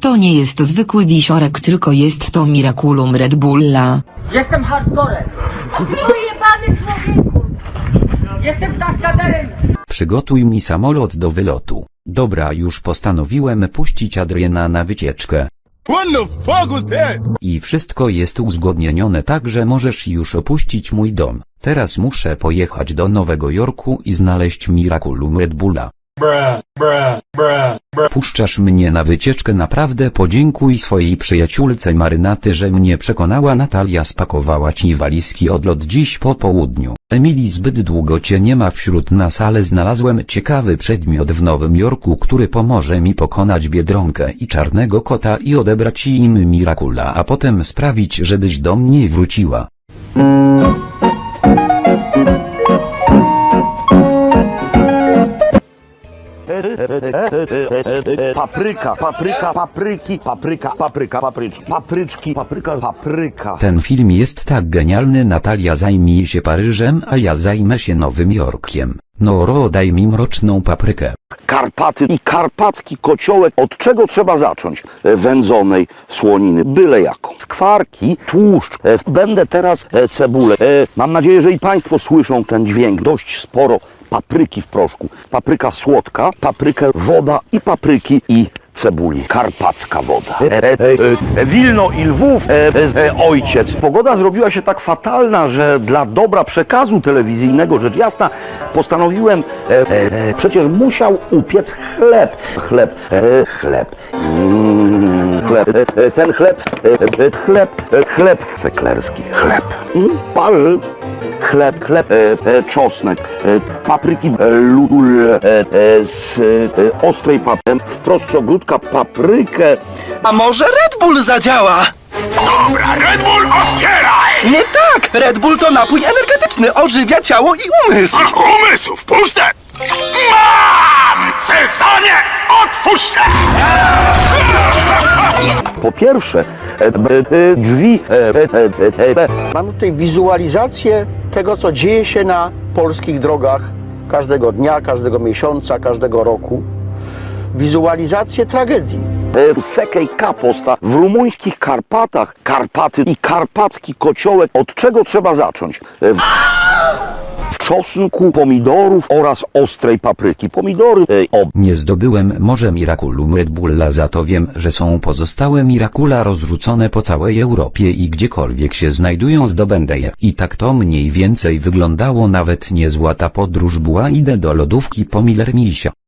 To nie jest zwykły wisiorek, tylko jest to Miraculum Red Bulla. Jestem hardcorem. Pojebany człowieku. Jestem kaskaderem. Przygotuj mi samolot do wylotu. Dobra, już postanowiłem puścić Adriana na wycieczkę. What the fuck was that? I wszystko jest uzgodnione tak, że możesz już opuścić mój dom. Teraz muszę pojechać do Nowego Jorku i znaleźć Miraculum Red Bulla. Puszczasz mnie na wycieczkę naprawdę podziękuj swojej przyjaciółce Marynaty, że mnie przekonała Natalia spakowała ci walizki odlot dziś po południu. Emilii zbyt długo cię nie ma wśród nas, ale znalazłem ciekawy przedmiot w Nowym Jorku, który pomoże mi pokonać Biedronkę i Czarnego Kota i odebrać im Miracula, a potem sprawić, żebyś do mnie wróciła. Papryka, papryka, papryki, papryka, papryka, papryczki, papryczki, papryka, papryka. Ten film jest tak genialny Natalia zajmie się Paryżem, a ja zajmę się Nowym Jorkiem. Noro daj mi mroczną paprykę. Karpaty i karpacki kociołek. Od czego trzeba zacząć? E, Wędzonej słoniny, byle jaką. Skwarki, tłuszcz. E, Będę teraz e, cebulę. Mam nadzieję, że i Państwo słyszą ten dźwięk. Dość sporo papryki w proszku. Papryka słodka, paprykę woda i papryki i cebuli. Karpacka woda. E, e, e, Wilno i Lwów, e, e, e, ojciec. Pogoda zrobiła się tak fatalna, że dla dobra przekazu telewizyjnego, rzecz jasna, postanowiłem, e, e, e, przecież musiał upiec chleb. Chleb, e, chleb. Mm, chleb. E, e, ten chleb, e, e, chleb, e, chleb seklerski. Chleb. Mm, Pal. Chleb, chleb, e, e, czosnek, e, papryki, e, e, e, z e, ostrej papry, wprost z ogródka paprykę. A może Red Bull zadziała? Dobra, Red Bull, otwieraj! Nie tak! Red Bull to napój energetyczny, ożywia ciało i umysł! Ach, umysłów, puszczę! Mam! Sezonie, otwórz się! Po pierwsze, e, e, drzwi, e, e, e, e, Mamy tutaj wizualizację tego, co dzieje się na polskich drogach każdego dnia, każdego miesiąca, każdego roku. Wizualizację tragedii. e, sekej kaposta w rumuńskich Karpatach, Karpaty i karpacki kociołek. Od czego trzeba zacząć? E, W w czosnku, pomidorów oraz ostrej papryki. Pomidory, e, o, Nie zdobyłem może Miraculum Red Bulla, za to wiem, że są pozostałe Miracula rozrzucone po całej Europie i gdziekolwiek się znajdują zdobędę je. I tak to mniej więcej wyglądało nawet niezła ta podróż była idę do lodówki po Miller Misia.